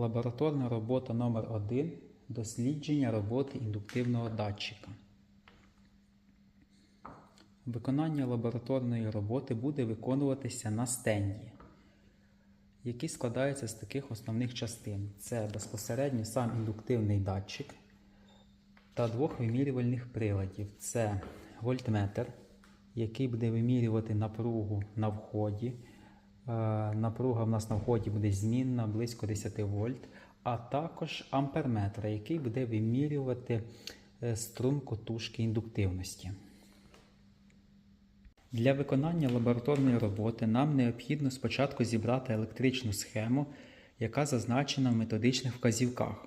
Лабораторна робота номер 1 Дослідження роботи індуктивного датчика. Виконання лабораторної роботи буде виконуватися на стенді, який складається з таких основних частин: це безпосередньо сам індуктивний датчик та двох вимірювальних приладів. Це вольтметр, який буде вимірювати напругу на вході. Е, Напруга в нас на вході буде змінна близько 10 вольт, а також амперметр, який буде вимірювати е, струм котушки індуктивності. Для виконання лабораторної роботи нам необхідно спочатку зібрати електричну схему, яка зазначена в методичних вказівках.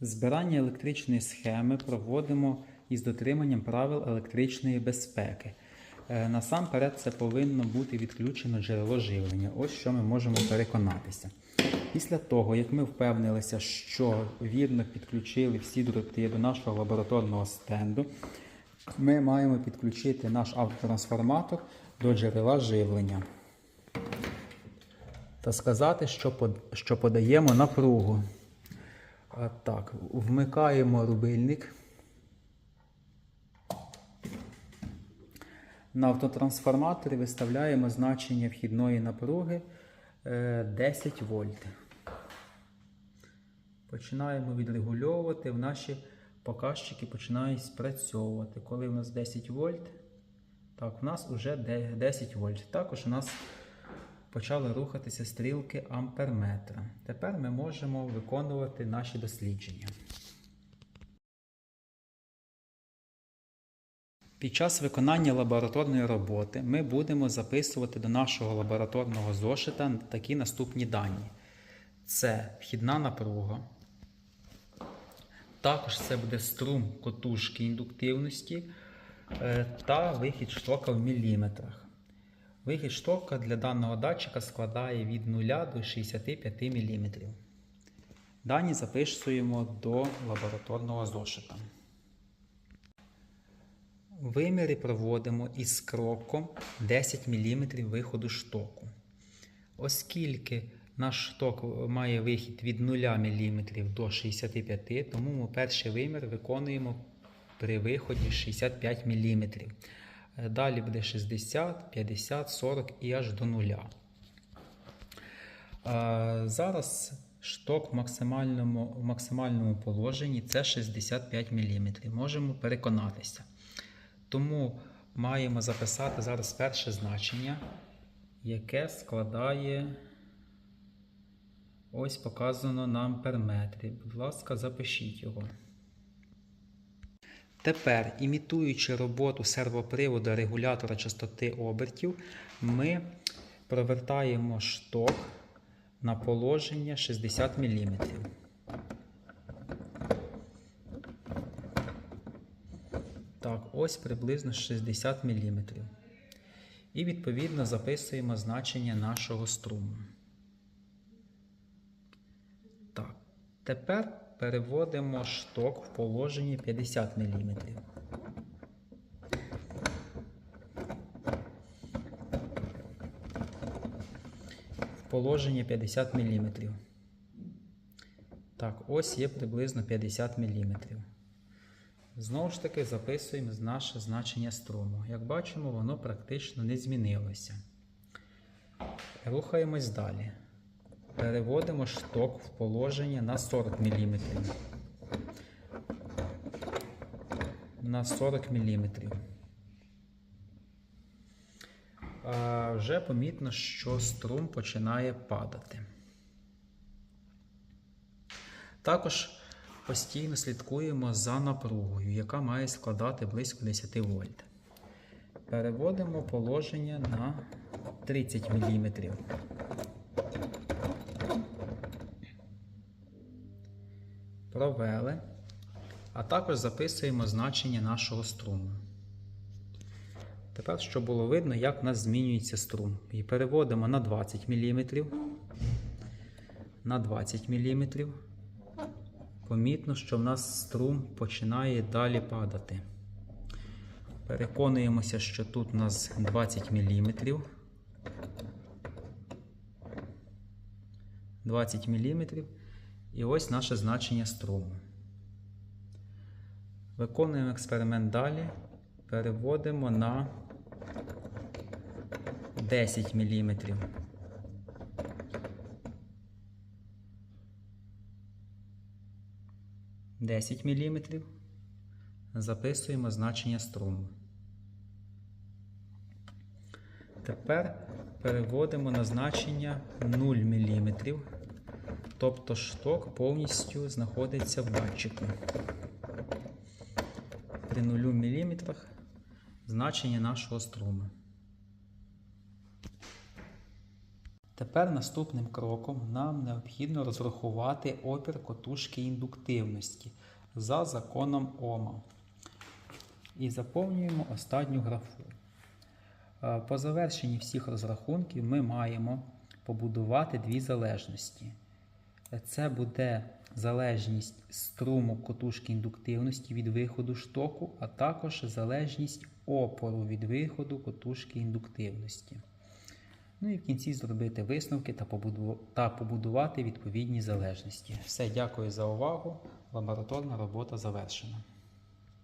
Збирання електричної схеми проводимо із дотриманням правил електричної безпеки. Е, Насамперед це повинно бути відключено джерело живлення. Ось що ми можемо переконатися. Після того, як ми впевнилися, що вірно підключили всі дроти до нашого лабораторного стенду, ми маємо підключити наш автотрансформатор до джерела живлення та сказати, що, подаємо напругу. Так, вмикаємо рубильник. На автотрансформаторі виставляємо значення вхідної напруги е, 10 вольт. Починаємо відрегульовувати, в наші показчики починають спрацьовувати. Коли у нас 10 вольт, так, у нас вже 10 вольт. Також у нас почали рухатися стрілки амперметра. Тепер ми можемо виконувати наші дослідження. Під час виконання лабораторної роботи ми будемо записувати до нашого лабораторного зошита такі наступні дані: це вхідна напруга. Також це буде струм котушки індуктивності е, та вихід штока в міліметрах. Вихід штока для даного датчика складає від 0 до 65 мм. Дані записуємо до лабораторного зошита. Виміри проводимо із кроком 10 мм виходу штоку. Оскільки наш шток має вихід від 0 мм до 65 тому ми перший вимір виконуємо при виході 65 мм. Далі буде 60, 50, 40 і аж до 0. А, Зараз шток в максимальному, в максимальному положенні це 65 мм. Можемо переконатися. Тому маємо записати зараз перше значення, яке складає ось показано на амперметрі. Будь ласка, запишіть його. Тепер, імітуючи роботу сервоприводу регулятора частоти обертів, ми провертаємо шток на положення 60 мм. Так, ось приблизно 60 мм. І відповідно записуємо значення нашого струму. Так, тепер переводимо шток в положення 50 мм. В положення 50 мм. Так, ось є приблизно 50 мм. Знову ж таки записуємо наше значення струму. Як бачимо, воно практично не змінилося. Рухаємось далі. Переводимо шток в положення на 40 мм. На 40 мм. А вже помітно, що струм починає падати. Також постійно слідкуємо за напругою, яка має складати близько 10 вольт. Переводимо положення на 30 мм. Провели, а також записуємо значення нашого струму. Тепер, щоб було видно, як в нас змінюється струм. І переводимо на 20 мм. На 20 мм. Помітно, що в нас струм починає далі падати. Переконуємося, що тут у нас 20 мм. 20 мм. І ось наше значення струму. Виконуємо експеримент далі. Переводимо на 10 мм. Десять міліметрів. Записуємо значення струму. Тепер переводимо на значення 0 мм. Тобто шток повністю знаходиться в датчику. При 0 мм значення нашого струму. Тепер наступним кроком нам необхідно розрахувати опір котушки індуктивності за законом Ома. І заповнюємо останню графу. Е, По завершенні всіх розрахунків ми маємо побудувати дві залежності. Це буде залежність струму котушки індуктивності від виходу штоку, а також залежність опору від виходу котушки індуктивності. Ну і в кінці зробити висновки та побуду- побудувати відповідні залежності. Все, дякую за увагу. Лабораторна робота завершена.